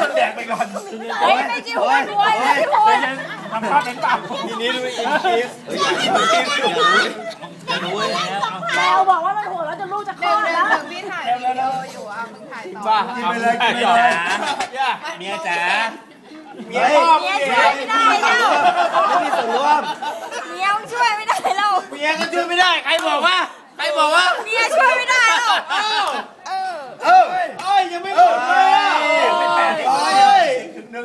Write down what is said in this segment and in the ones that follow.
คนแดกไปก่อนเฮ้ยไม่จิ้วไม่รวยไม่รวยทำภาพเป็นเปล่าทีนี้ด้วยอินคิสแมวบอกว่ามันหัวแล้วจะลูกจะคลอดแล้วพี่ถ่ายวีดีโออยู่อะมึงถ่ายต่อ้ากินไปเลยกินไปเลยเมียจ๋าเมียช่วยไม่ได้แล้วไม่มีส่วนร่วมเมียช่วยไม่ได้เราเมียก็ช่วยไม่ได้ ใครบอกว่า ใครบอกว่า เมียช่ว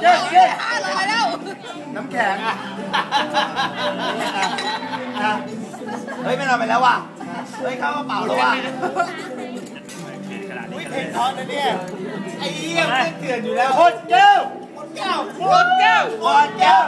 เจ๊เจ๊ห้าร้อยแล้ว น้ำแข็งอะเฮ้ยไม่เราไปแล้วว่ะ เฮ้ยเข้ากระเป๋าแล้วว่ะอุ้ยเพลงทอนนะเนี่ย ไอ้เยี่ยเพื่อนอยู่แล้ว คนเจ้าคนเจ้าคนเจ้าคนเจ้า